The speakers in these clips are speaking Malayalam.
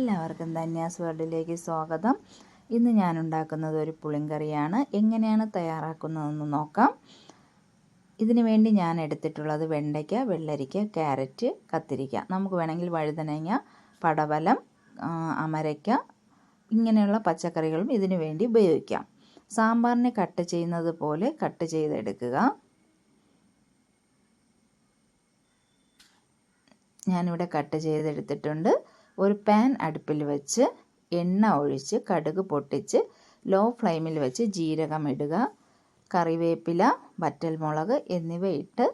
എല്ലാവർക്കും ധന്യാസ് വേൾഡിലേക്ക് സ്വാഗതം. ഇന്ന് ഞാൻ ഉണ്ടാക്കുന്നത് ഒരു പുളിങ്കറിയാണ്. എങ്ങനെയാണ് തയ്യാറാക്കുന്നതെന്ന് നോക്കാം. ഇതിനു വേണ്ടി ഞാൻ എടുത്തിട്ടുള്ളത് വെണ്ടയ്ക്ക വെള്ളരിക്ക ക്യാരറ്റ് കത്തിരിക്ക. നമുക്ക് വേണമെങ്കിൽ വഴുതനങ്ങ പടവലം അമരയ്ക്ക ഇങ്ങനെയുള്ള പച്ചക്കറികളും ഇതിനു വേണ്ടി ഉപയോഗിക്കാം. സാമ്പാറിനെ കട്ട് ചെയ്യുന്നത് പോലെ കട്ട് ചെയ്തെടുക്കുക. ഞാനിവിടെ കട്ട് ചെയ്തെടുത്തിട്ടുണ്ട്. ഒരു പാൻ അടുപ്പിൽ വെച്ച് എണ്ണ ഒഴിച്ച് കടുക് പൊട്ടിച്ച് ലോ ഫ്ലെയിമിൽ വെച്ച് ജീരകം ഇടുക കറിവേപ്പില വറ്റൽമുളക് എന്നിവ ഇട്ട്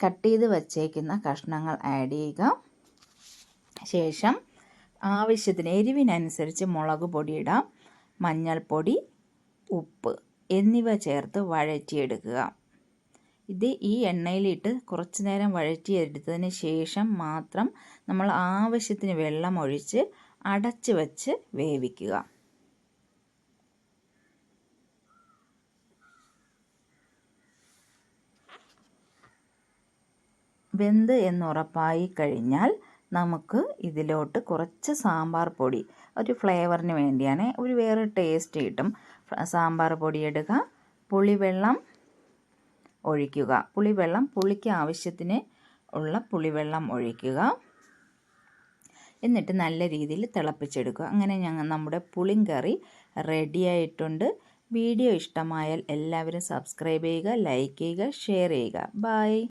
കട്ട് ചെയ്ത് വച്ചേക്കുന്ന കഷ്ണങ്ങൾ ആഡ് ചെയ്യുക. ശേഷം ആവശ്യത്തിന് എരിവിനനുസരിച്ച് മുളക് പൊടി ഇടാം മഞ്ഞൾപ്പൊടി ഉപ്പ് എന്നിവ ചേർത്ത് വഴറ്റിയെടുക്കുക. ഇത് ഈ എണ്ണയിലിട്ട് കുറച്ച് നേരം വഴറ്റിയെടുത്തതിന് ശേഷം മാത്രം നമ്മൾ ആവശ്യത്തിന് വെള്ളം ഒഴിച്ച് അടച്ച് വെച്ച് വേവിക്കുക. വെന്ത് എന്നുറപ്പായി കഴിഞ്ഞാൽ നമുക്ക് ഇതിലോട്ട് കുറച്ച് സാമ്പാർ പൊടി ഒരു ഫ്ലേവറിന് വേണ്ടിയാണ് ഒരു വേറെ ടേസ്റ്റ് കിട്ടും. സാമ്പാർ പൊടി ഇടുക പുളിവെള്ളം ഒഴിക്കുക. പുളിവെള്ളം പുളിക്ക് ആവശ്യത്തിന് ഉള്ള പുളിവെള്ളം ഒഴിക്കുക. എന്നിട്ട് നല്ല രീതിയിൽ തിളപ്പിച്ചെടുക്കുക. അങ്ങനെ ഞങ്ങൾ നമ്മുടെ പുളിങ്കറി റെഡിയായിട്ടുണ്ട് വീഡിയോ ഇഷ്ടമായാൽ എല്ലാവരും സബ്സ്ക്രൈബ് ചെയ്യുക ലൈക്ക് ചെയ്യുക ഷെയർ ചെയ്യുക. ബൈ